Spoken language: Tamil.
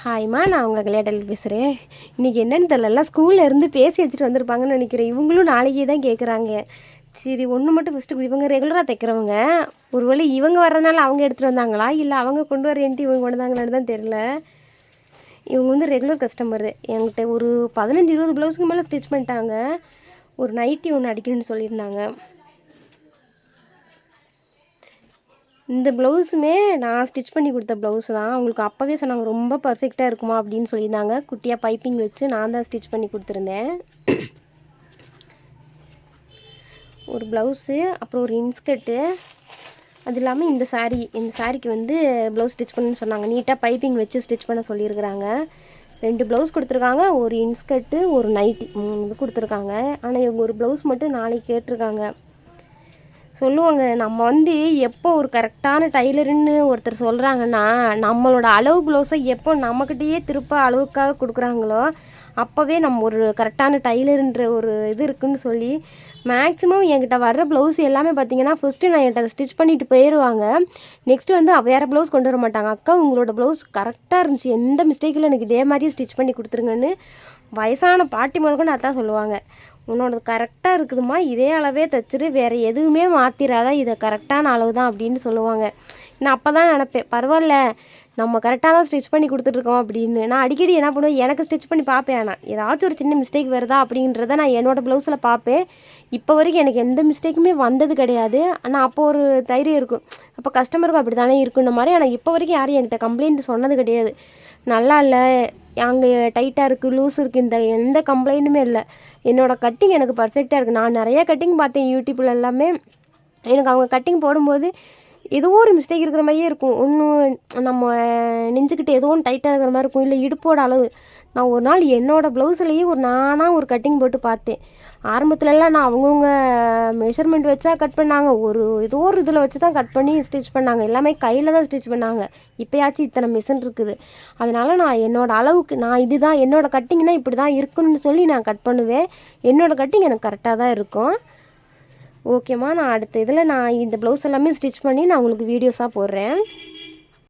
ஹாய்மா நான் உங்கள் கல்யாட்டல் பேசுகிறேன் இன்றைக்கி என்னன்னு தெரிலலாம் ஸ்கூலில் இருந்து பேசி வச்சுட்டு வந்திருப்பாங்கன்னு நினைக்கிறேன். இவங்களும் நாளைக்கே தான் கேட்குறாங்க சரி ஒன்று மட்டும் ஃபஸ்ட்டு இவங்க ரெகுலராக தைக்கிறவங்க. ஒரு வழி இவங்க வர்றதுனால அவங்க எடுத்துகிட்டு வந்தாங்களா? இல்லை அவங்க கொண்டு வரேன்ட்டு இவங்க கொண்டு வந்தாங்களான்னு தான் தெரில இவங்க வந்து ரெகுலர் கஸ்டமர் என்கிட்ட ஒரு பதினஞ்சு இருபது ப்ளவுஸுக்கு மேலே ஸ்டிச் பண்ணிட்டாங்க. ஒரு நைட்டி ஒன்று அடிக்கணும்னு சொல்லியிருந்தாங்க. இந்த ப்ளவுஸுமே நான் ஸ்டிச் பண்ணி கொடுத்த ப்ளவுஸ் தான். அவங்களுக்கு அப்போவே சொன்னாங்க ரொம்ப பர்ஃபெக்டாக இருக்குமா? அப்படின்னு சொல்லியிருந்தாங்க. குட்டியாக பைப்பிங் வச்சு நான் தான் ஸ்டிச் பண்ணி கொடுத்துருந்தேன். ஒரு ப்ளவுஸு அப்புறம் ஒரு இன்ஸ்கர்ட்டு அது இல்லாமல் இந்த saree இந்த சாரீக்கு வந்து ப்ளவுஸ் ஸ்டிச் பண்ணுன்னு சொன்னாங்க. நீட்டாக பைப்பிங் வச்சு ஸ்டிச் பண்ண சொல்லியிருக்கிறாங்க. ரெண்டு ப்ளவுஸ் கொடுத்துருக்காங்க ஒரு இன்ஸ்கர்ட்டு ஒரு நைட்டி மூணு இது கொடுத்துருக்காங்க. ஆனால் இவங்க ஒரு ப்ளவுஸ் மட்டும் நாளைக்கு கேட்டிருக்காங்க. சொல்லுவாங்க நம்ம வந்து எப்போ ஒரு கரெக்டான டைலருன்னு ஒருத்தர் சொல்கிறாங்கன்னா நம்மளோட அளவு ப்ளவுஸை எப்போ நம்மக்கிட்டேயே திருப்ப அளவுக்காக கொடுக்குறாங்களோ அப்போவே நம்ம ஒரு கரெக்டான டைலருன்ற ஒரு இது இருக்குன்னு சொல்லி மேக்ஸிமம் என்கிட்ட வர்ற ப்ளவுஸ் எல்லாமே பார்த்தீங்கன்னா ஃபஸ்ட்டு நான் என்கிட்ட ஸ்டிச் பண்ணிட்டு போயிடுவாங்க நெக்ஸ்ட்டு வந்து வேறு ப்ளவுஸ் கொண்டு வர மாட்டாங்க. அக்கா உங்களோட ப்ளவுஸ் கரெக்டாக இருந்துச்சு. எந்த மிஸ்டேக்கில் எனக்கு இதே மாதிரியே ஸ்டிச் பண்ணி கொடுத்துருங்கன்னு வயசான பாட்டி முதற்கொண்டு அதான் சொல்லுவாங்க. உன்னோடது கரெக்டாக இருக்குதுமா இதே அளவே தைச்சிரு. வேறு எதுவுமே மாற்றிடாத இதை கரெக்டான அளவு தான் அப்படின்னு சொல்லுவாங்க. நான் அப்போ தான் நினப்பேன். பரவாயில்ல. நம்ம கரெக்டாக தான் ஸ்டிச் பண்ணி கொடுத்துட்ருக்கோம் அப்படின்னு. நான் அடிக்கடி என்ன பண்ணுவேன்? எனக்கு ஸ்டிச் பண்ணி பார்ப்பேன். ஆனால் ஏதாச்சும் ஒரு சின்ன மிஸ்டேக் வருதா அப்படின்றத நான் என்னோடய ப்ளவுஸில் பார்ப்பேன். இப்போ வரைக்கும் எனக்கு எந்த மிஸ்டேக்குமே வந்தது கிடையாது. ஆனால் அப்போ ஒரு தைரியம் இருக்கும். அப்போ கஸ்டமருக்கும் அப்படி தானே இருக்குன்ற மாதிரி. ஆனால் இப்போ வரைக்கும் யாரும் என்கிட்ட கம்ப்ளைண்ட் சொன்னது கிடையாது. நல்லா இல்லை. அங்கே டைட்டாக இருக்குது லூஸ் இருக்குது இந்த எந்த கம்ப்ளைண்ட்டுமே இல்லை. என்னோடய கட்டிங் எனக்கு பர்ஃபெக்டாக இருக்குது நான் நிறையா கட்டிங் பார்த்தேன் யூடியூப்பில் எல்லாமே. எனக்கு அவங்க கட்டிங் போடும்போது ஏதோ ஒரு மிஸ்டேக் இருக்கிற மாதிரியே இருக்கும். ஒன்றும் நம்ம நெஞ்சுக்கிட்ட ஏதோ ஒன்று டைட்டாக இருக்கிற மாதிரி இருக்கும். இல்லை இடுப்போட அளவு. நான் ஒரு நாள் என்னோடய ப்ளவுஸ்லேயே ஒரு நானாக ஒரு கட்டிங் போட்டு பார்த்தேன். ஆரம்பத்துலலாம் நான் அவங்கவுங்க மெஷர்மெண்ட் வச்சா கட் பண்ணாங்க. ஒரு ஏதோ ஒரு இதில் வச்சு தான் கட் பண்ணி ஸ்டிச் பண்ணாங்க. எல்லாமே கையில் தான் ஸ்டிச் பண்ணாங்க. இப்போயாச்சும் இத்தனை மிஷின் இருக்குது. அதனால் நான் என்னோடய அளவுக்கு நான் இதுதான் என்னோடய கட்டிங்னால் இப்படி தான் இருக்குன்னு சொல்லி நான் கட் பண்ணுவேன். என்னோடய கட்டிங் எனக்கு கரெக்டாக தான் இருக்கும். ஓகேம்மா நான் அடுத்த இதில் நான் இந்த ப்ளவுஸ் எல்லாமே ஸ்டிச் பண்ணி நான் உங்களுக்கு வீடியோஸாக போடுறேன்.